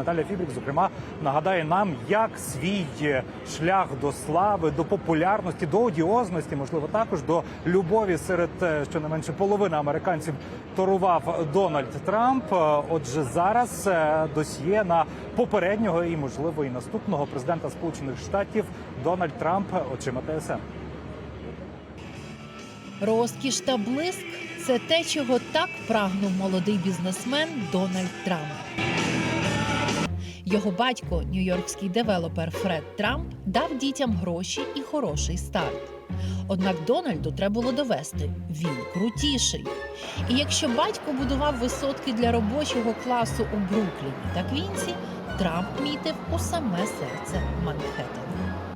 Наталя Фібрік, зокрема, нагадає нам, як свій шлях до слави, до популярності, до одіозності, можливо, також до любові серед е, щонайменше половини американців торував Дональд Трамп. Е, Отже, зараз е, досьє на попереднього і можливо і наступного президента Сполучених Штатів Дональд Трамп очима ТСН. Розкіш та блиск це те, чого так прагнув молодий бізнесмен Дональд Трамп. Його батько, нью-йоркський девелопер Фред Трамп, дав дітям гроші і хороший старт. Однак Дональду треба було довести він крутіший. І якщо батько будував висотки для робочого класу у Брукліні та Квінсі, Трамп мітив у саме серце Манхеттена.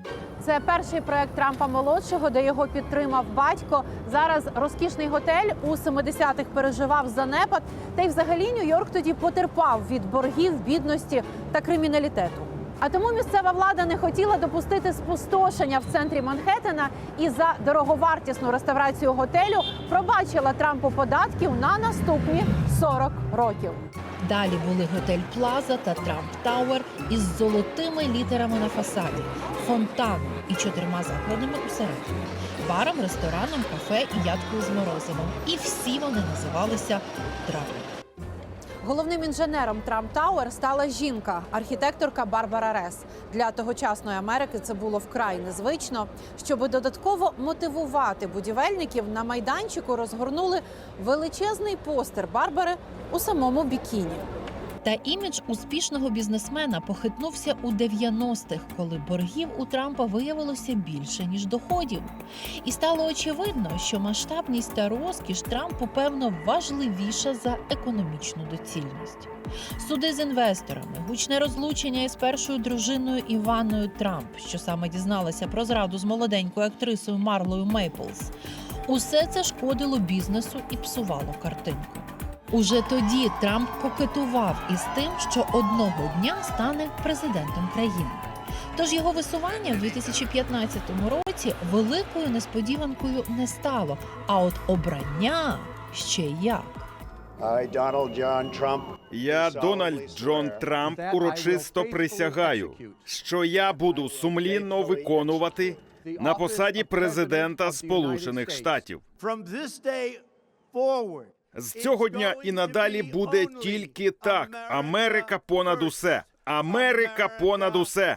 Це перший проект Трампа молодшого, де його підтримав батько. Зараз розкішний готель у 70-х переживав занепад. Та й взагалі Нью-Йорк тоді потерпав від боргів, бідності та криміналітету. А тому місцева влада не хотіла допустити спустошення в центрі Манхеттена і за дороговартісну реставрацію готелю пробачила Трампу податків на наступні 40 років. Далі були готель Плаза та Трамп Тауер із золотими літерами на фасаді, фонтаном і чотирма закладами усередині, баром, рестораном, кафе і ядкою з морозивом. І всі вони називалися Трамп. Головним інженером Трамп Тауер стала жінка, архітекторка Барбара Рес. Для тогочасної Америки це було вкрай незвично. Щоб додатково мотивувати будівельників, на майданчику розгорнули величезний постер Барбари у самому бікіні. Та імідж успішного бізнесмена похитнувся у 90-х, коли боргів у Трампа виявилося більше ніж доходів. І стало очевидно, що масштабність та розкіш Трампу певно важливіша за економічну доцільність. Суди з інвесторами, гучне розлучення із першою дружиною Іваною Трамп, що саме дізналася про зраду з молоденькою актрисою Марлою Мейплс. Усе це шкодило бізнесу і псувало картинку. Уже тоді Трамп кокетував із тим, що одного дня стане президентом країни. Тож його висування в 2015 році великою несподіванкою не стало. А от обрання ще як. Я, Дональд Джон Трамп, урочисто присягаю, що я буду сумлінно виконувати на посаді президента Сполучених Штатів. З цього дня і надалі буде тільки так. Америка понад усе. Америка понад усе.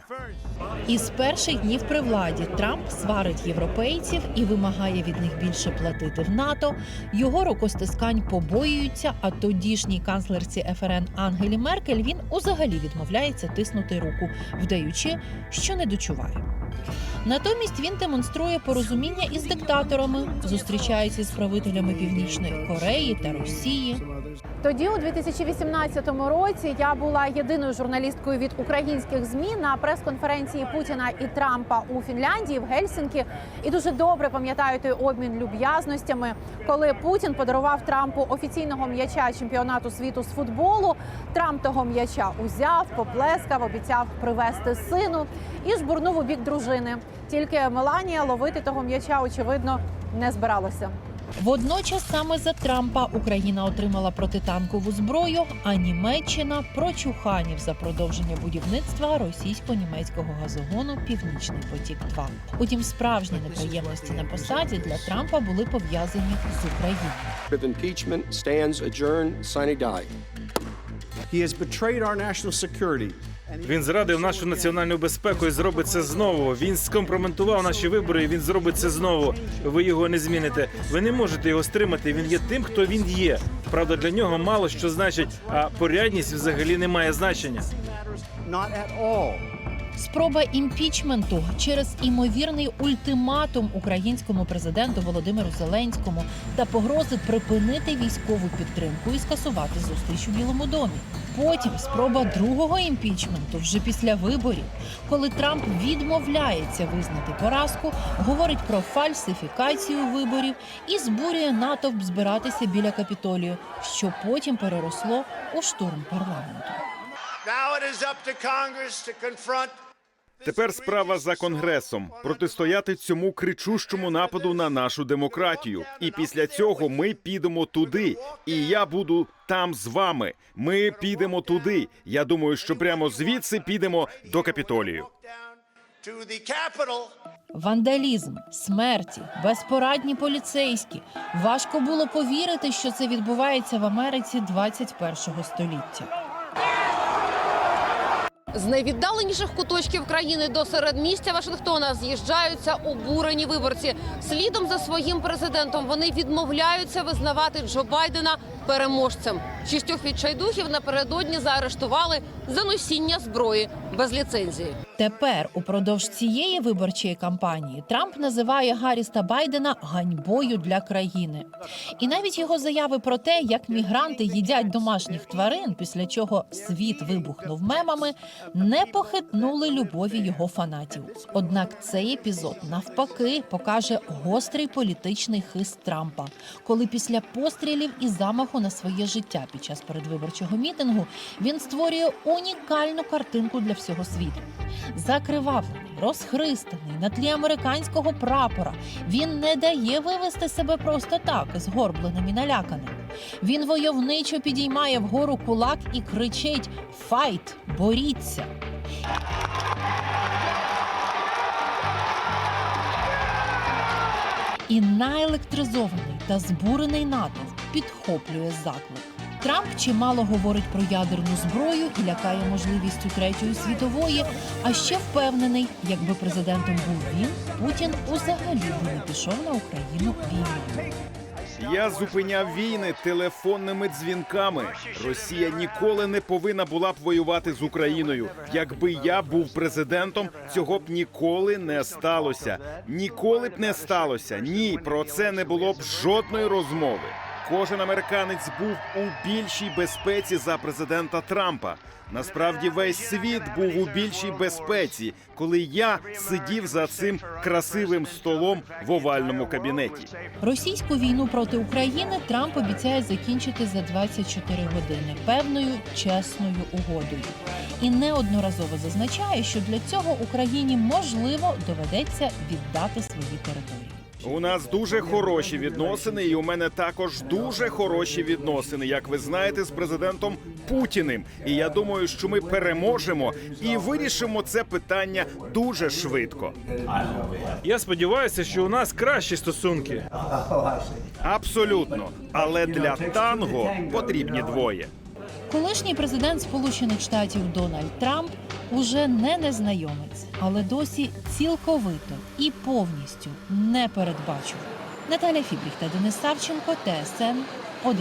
Із перших днів при владі Трамп сварить європейців і вимагає від них більше платити в НАТО. Його рукостискань побоюються. А тодішній канцлерці ФРН Ангелі Меркель він узагалі відмовляється тиснути руку, вдаючи, що не дочуває. Натомість він демонструє порозуміння із диктаторами, зустрічається з правителями Північної Кореї та Росії. Тоді, у 2018 році, я була єдиною журналісткою від українських змі на прес-конференції Путіна і Трампа у Фінляндії в Гельсінкі. І дуже добре пам'ятаю той обмін люб'язностями, коли Путін подарував Трампу офіційного м'яча чемпіонату світу з футболу. Трамп того м'яча узяв, поплескав, обіцяв привезти сину і жбурнув у бік дружини. Тільки Меланія ловити того м'яча, очевидно, не збиралася. Водночас саме за Трампа Україна отримала протитанкову зброю, а Німеччина прочуханів за продовження будівництва російсько-німецького газогону Північний потік. 2 Утім, справжні неприємності на посаді для Трампа були пов'язані з Україною. he has betrayed our national security. Він зрадив нашу національну безпеку і зробить це знову. Він скомпроментував наші вибори. і Він зробить це знову. Ви його не зміните. Ви не можете його стримати. Він є тим, хто він є. Правда, для нього мало що значить, а порядність взагалі не має значення. Спроба імпічменту через імовірний ультиматум українському президенту Володимиру Зеленському та погрози припинити військову підтримку і скасувати зустріч у Білому домі. Потім спроба другого імпічменту вже після виборів, коли Трамп відмовляється визнати поразку, говорить про фальсифікацію виборів і збурює натовп збиратися біля капітолію, що потім переросло у штурм парламенту. now it is up to Congress to confront Тепер справа за конгресом протистояти цьому кричущому нападу на нашу демократію. І після цього ми підемо туди. І я буду там з вами. Ми підемо туди. Я думаю, що прямо звідси підемо до Капітолію. Вандалізм, смерті, безпорадні поліцейські. Важко було повірити, що це відбувається в Америці 21-го століття. З найвіддаленіших куточків країни до середмістя Вашингтона з'їжджаються обурені виборці. Слідом за своїм президентом вони відмовляються визнавати Джо Байдена переможцем. Шістьох відчайдухів напередодні заарештували за носіння зброї без ліцензії. Тепер, упродовж цієї виборчої кампанії, Трамп називає Гарріс та Байдена ганьбою для країни. І навіть його заяви про те, як мігранти їдять домашніх тварин, після чого світ вибухнув мемами, не похитнули любові його фанатів. Однак цей епізод навпаки покаже гострий політичний хист Трампа, коли після пострілів і замаху на своє життя під час передвиборчого мітингу він створює унікальну картинку для всього світу. Закривавлений, розхристаний на тлі американського прапора. Він не дає вивести себе просто так, згорбленим і наляканим. Він войовничо підіймає вгору кулак і кричить: Файт! Боріться! І наелектризований та збурений натовп підхоплює заклик. Трамп чимало говорить про ядерну зброю і лякає можливістю третьої світової. А ще впевнений, якби президентом був він, Путін взагалі би не пішов на Україну війною. Я зупиняв війни телефонними дзвінками. Росія ніколи не повинна була б воювати з Україною. Якби я був президентом, цього б ніколи не сталося. Ніколи б не сталося. Ні, про це не було б жодної розмови. Кожен американець був у більшій безпеці за президента Трампа. Насправді весь світ був у більшій безпеці, коли я сидів за цим красивим столом в овальному кабінеті. Російську війну проти України Трамп обіцяє закінчити за 24 години певною чесною угодою. І неодноразово зазначає, що для цього Україні можливо доведеться віддати свої території. У нас дуже хороші відносини, і у мене також дуже хороші відносини, як ви знаєте, з президентом Путіним. І я думаю, що ми переможемо і вирішимо це питання дуже швидко. Я сподіваюся, що у нас кращі стосунки. Абсолютно. Але для танго потрібні двоє. Колишній президент Сполучених Штатів Дональд Трамп уже не незнайомець, але досі цілковито і повністю не передбачив. Наталя Фібріх та Денис Савченко, ТСН 1+,1.